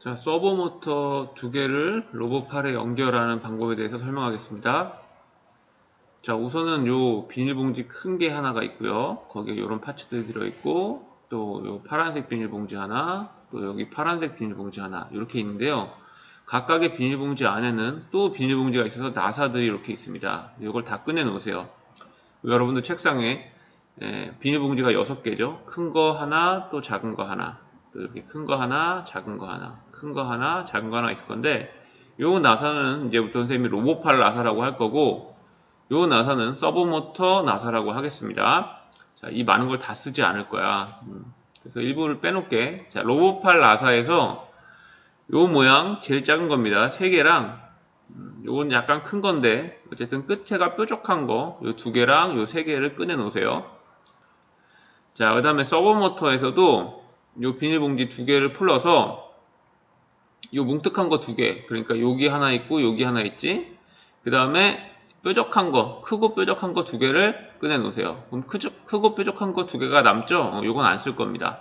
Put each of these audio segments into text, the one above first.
자, 서버 모터 두 개를 로봇팔에 연결하는 방법에 대해서 설명하겠습니다. 자, 우선은 요 비닐봉지 큰 게 하나가 있고요. 거기에 이런 파츠들이 들어있고, 또 요 파란색 비닐봉지 하나, 또 여기 파란색 비닐봉지 하나, 이렇게 있는데요. 각각의 비닐봉지 안에는 또 비닐봉지가 있어서 나사들이 이렇게 있습니다. 이걸 다 꺼내 놓으세요. 여러분들 책상에 예, 비닐봉지가 6개죠. 큰 거 하나, 또 작은 거 하나. 또 이렇게 큰 거 하나, 작은 거 하나, 큰 거 하나, 작은 거 하나 있을 건데, 요 나사는 이제부터 선생님이 로봇팔 나사라고 할 거고, 요 나사는 서버모터 나사라고 하겠습니다. 자, 이 많은 걸 다 쓰지 않을 거야. 음, 그래서 일부를 빼놓게. 자, 로봇팔 나사에서 요 모양 제일 작은 겁니다. 세 개랑, 음, 요건 약간 큰 건데, 어쨌든 끝에가 뾰족한 거, 요 두 개랑 요 세 개를 꺼내 놓으세요. 자, 그 다음에 서버모터에서도 요 비닐봉지 두 개를 풀러서 요 뭉툭한 거 두 개, 그러니까 여기 하나 있고 여기 하나 있지. 그 다음에 뾰족한 거, 크고 뾰족한 거 두 개를 꺼내 놓으세요. 그럼 크죠, 크고 뾰족한 거 두 개가 남죠? 어, 요건 안 쓸 겁니다.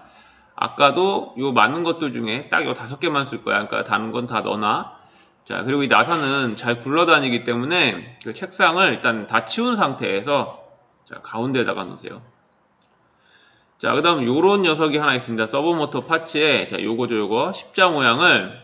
아까도 요 많은 것들 중에 딱 요 다섯 개만 쓸 거야. 그러니까 다른 건 다 넣어놔. 자, 그리고 이 나사는 잘 굴러다니기 때문에 그 책상을 일단 다 치운 상태에서 자, 가운데에다가 놓으세요. 자, 그 다음 요런 녀석이 하나 있습니다. 서버모터 파츠에 자, 요거죠, 요거. 십자 모양을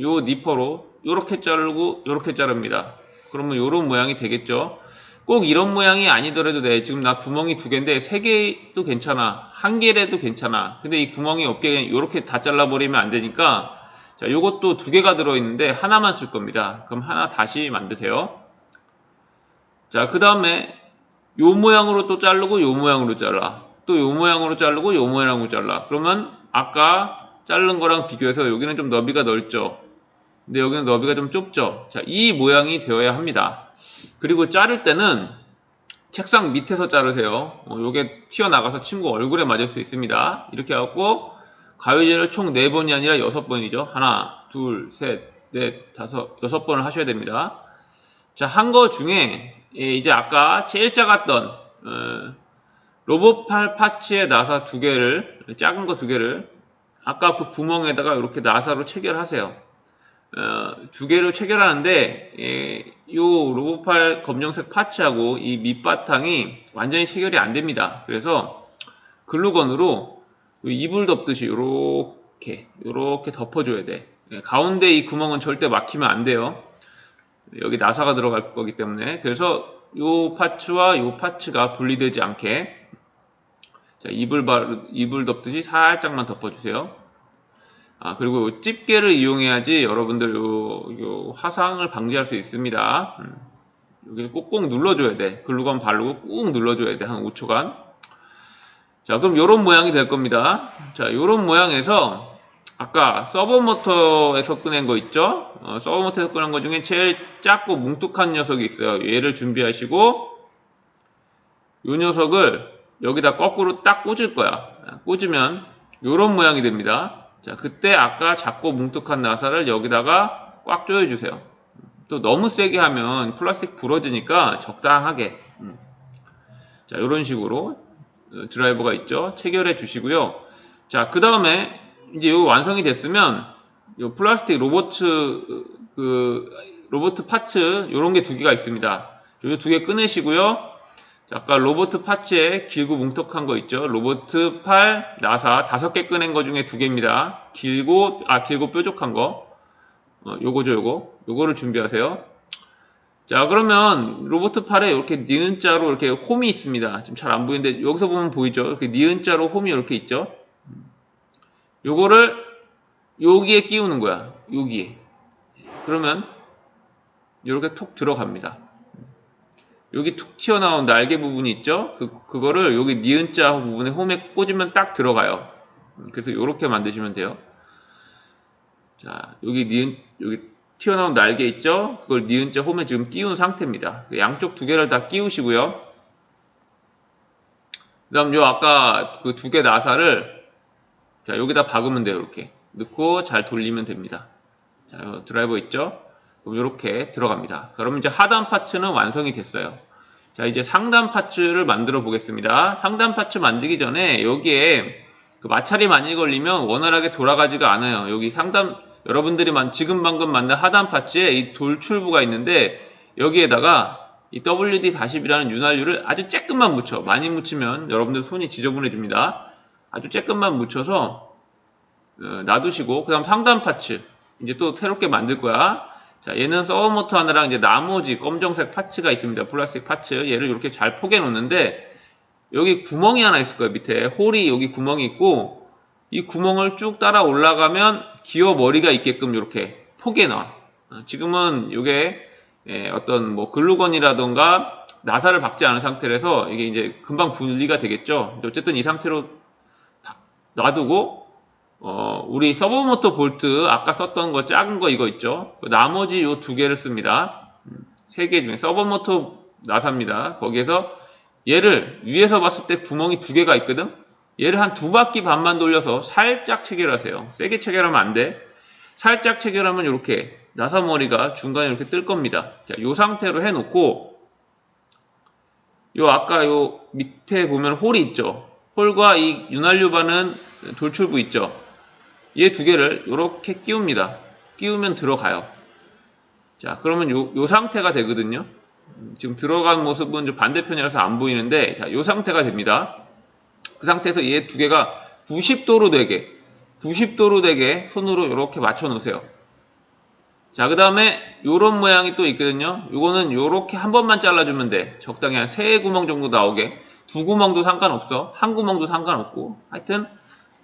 요 니퍼로 요렇게 자르고 요렇게 자릅니다. 그러면 요런 모양이 되겠죠. 꼭 이런 모양이 아니더라도 돼. 지금 나 구멍이 두 개인데 세 개도 괜찮아. 한 개라도 괜찮아. 근데 이 구멍이 없게 요렇게 다 잘라버리면 안 되니까 자, 요것도 두 개가 들어있는데 하나만 쓸 겁니다. 그럼 하나 다시 만드세요. 자, 그 다음에 요 모양으로 또 자르고 요 모양으로 잘라. 또 요 모양으로 자르고 요 모양으로 잘라. 그러면 아까 자른 거랑 비교해서 여기는 좀 너비가 넓죠. 근데 여기는 너비가 좀 좁죠. 자, 이 모양이 되어야 합니다. 그리고 자를 때는 책상 밑에서 자르세요. 어, 요게 튀어나가서 친구 얼굴에 맞을 수 있습니다. 이렇게 해갖고 가위질을 총 4번이 아니라 6번이죠. 하나, 둘, 셋, 넷, 다섯, 여섯 번을 하셔야 됩니다. 자, 한 거 중에 예, 이제 아까 제일 작았던 어, 로봇팔 파츠의 나사 두 개를 작은 거 두 개를 아까 그 구멍에다가 이렇게 나사로 체결하세요. 어, 두 개를 체결하는데 예, 요 로봇팔 검정색 파츠하고 이 밑바탕이 완전히 체결이 안 됩니다. 그래서 글루건으로 이불 덮듯이 요렇게 요렇게 덮어줘야 돼. 예, 가운데 이 구멍은 절대 막히면 안 돼요. 여기 나사가 들어갈 거기 때문에 그래서 요 파츠와 요 파츠가 분리되지 않게 자 이불 바 이불 덮듯이 살짝만 덮어주세요. 아 그리고 집게를 이용해야지 여러분들 요, 요 화상을 방지할 수 있습니다. 음, 여기 꼭꼭 눌러줘야 돼. 글루건 바르고 꾹 눌러줘야 돼. 한 5초간. 자 그럼 요런 모양이 될 겁니다. 자 요런 모양에서 아까 서버모터에서 꺼낸 거 있죠? 어, 서버모터에서 꺼낸 거 중에 제일 작고 뭉툭한 녀석이 있어요. 얘를 준비하시고 이 녀석을 여기다 거꾸로 딱 꽂을 거야. 꽂으면 이런 모양이 됩니다. 자, 그때 아까 작고 뭉툭한 나사를 여기다가 꽉 조여주세요. 또 너무 세게 하면 플라스틱 부러지니까 적당하게. 음. 자, 이런 식으로 어, 드라이버가 있죠. 체결해 주시고요. 자, 그 다음에 이제 요 완성이 됐으면 요 플라스틱 로봇 그 로봇 파츠 요런 게 두 개가 있습니다. 요두개 꺼내시고요. 자, 아까 로봇 파츠에 길고 뭉툭한 거 있죠. 로봇 팔 나사 다섯 개 꺼낸 거 중에 두 개입니다. 길고 아 길고 뾰족한 거 어, 요거죠 요거 요거를 준비하세요. 자 그러면 로봇 팔에 이렇게 니은자로 이렇게 홈이 있습니다. 지금 잘 안 보이는데 여기서 보면 보이죠. 이렇게 니은자로 홈이 이렇게 있죠. 요거를 여기에 끼우는 거야. 여기에. 그러면 이렇게 톡 들어갑니다. 여기 툭 튀어나온 날개 부분이 있죠? 그, 그거를 여기 니은자 부분에 홈에 꽂으면 딱 들어가요. 그래서 이렇게 만드시면 돼요. 자, 여기 니은, 여기 튀어나온 날개 있죠? 그걸 니은자 홈에 지금 끼운 상태입니다. 양쪽 두 개를 다 끼우시고요. 그 다음 요 아까 그 두 개 나사를 자, 여기다 박으면 돼요. 이렇게. 넣고 잘 돌리면 됩니다. 자, 요 드라이버 있죠? 이렇게 들어갑니다. 그러면 이제 하단 파츠는 완성이 됐어요. 자, 이제 상단 파츠를 만들어 보겠습니다. 상단 파츠 만들기 전에 여기에 그 마찰이 많이 걸리면 원활하게 돌아가지가 않아요. 여기 상담 여러분들이 만 지금 방금 만든 하단 파츠에 이 돌출부가 있는데 여기에다가 이 WD-40이라는 윤활유를 아주 쬐끔만 묻혀 많이 묻히면 여러분들 손이 지저분해집니다. 아주 쬐끔만 묻혀서 어, 놔두시고 그 다음 상단 파츠 이제 또 새롭게 만들 거야. 자 얘는 서버모터 하나랑 이제 나머지 검정색 파츠가 있습니다. 플라스틱 파츠 얘를 이렇게 잘 포개 놓는데 여기 구멍이 하나 있을 거예요. 밑에 홀이 여기 구멍이 있고 이 구멍을 쭉 따라 올라가면 기어 머리가 있게끔 이렇게 포개 놔. 어, 지금은 이게 예, 어떤 뭐 글루건이라던가 나사를 박지 않은 상태라서 이게 이제 금방 분리가 되겠죠. 어쨌든 이 상태로 다- 놔두고 어, 우리 서버모터 볼트 아까 썼던 거 작은 거 이거 있죠. 그 나머지 요 두 개를 씁니다. 세 개 중에 서버모터 나사입니다. 거기에서 얘를 위에서 봤을 때 구멍이 두 개가 있거든. 얘를 한 두 바퀴 반만 돌려서 살짝 체결하세요. 세게 체결하면 안 돼. 살짝 체결하면 이렇게 나사 머리가 중간에 이렇게 뜰 겁니다. 자, 요 상태로 해놓고 요 아까 요 밑에 보면 홀이 있죠. 홀과 이 윤활유 바는 돌출부 있죠. 얘 두 개를 이렇게 끼웁니다. 끼우면 들어가요. 자, 그러면 요, 요 상태가 되거든요. 음, 지금 들어간 모습은 좀 반대편이라서 안 보이는데, 자, 요 상태가 됩니다. 그 상태에서 얘 두 개가 90도로 되게, 90도로 되게 손으로 이렇게 맞춰 놓으세요. 자, 그 다음에 요런 모양이 또 있거든요. 요거는 요렇게 한 번만 잘라주면 돼. 적당히 한 세 구멍 정도 나오게. 두 구멍도 상관없어. 한 구멍도 상관없고. 하여튼,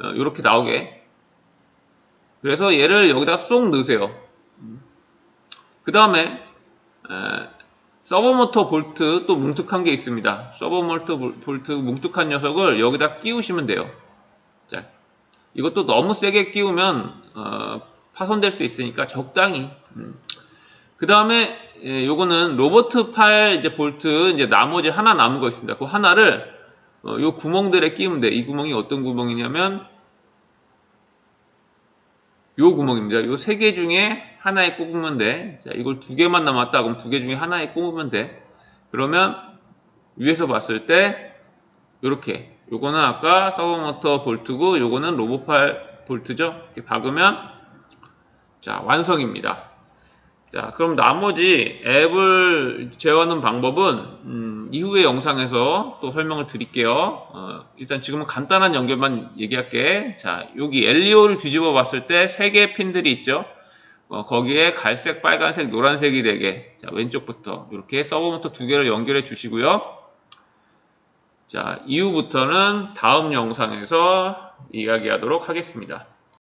어, 요렇게 나오게. 그래서 얘를 여기다 쏙 넣으세요. 그 다음에, 서버모터 볼트 또 뭉툭한 게 있습니다. 서버모터 볼- 볼트 뭉툭한 녀석을 여기다 끼우시면 돼요. 자, 이것도 너무 세게 끼우면 어, 파손될 수 있으니까 적당히. 그 다음에 요거는 로버트 팔 이제 볼트 이제 나머지 하나 남은 거 있습니다. 그 하나를 어, 요 구멍들에 끼우면 돼. 이 구멍이 어떤 구멍이냐면 요 구멍입니다. 요 세 개 중에 하나에 꼽으면 돼. 자, 이걸 두 개만 남았다. 그럼 두 개 중에 하나에 꼽으면 돼. 그러면 위에서 봤을 때 요렇게 요거는 아까 서버모터 볼트고 요거는 로보팔 볼트죠. 이렇게 박으면 자 완성입니다. 자 그럼 나머지 앱을 제어하는 방법은 음, 이후의 영상에서 또 설명을 드릴게요. 어, 일단 지금은 간단한 연결만 얘기할게. 자 여기 엘리오를 뒤집어 봤을 때 세 개의 핀들이 있죠. 어, 거기에 갈색, 빨간색, 노란색이 되게 자 왼쪽부터 이렇게 서버모터 두 개를 연결해 주시고요. 자 이후부터는 다음 영상에서 이야기하도록 하겠습니다.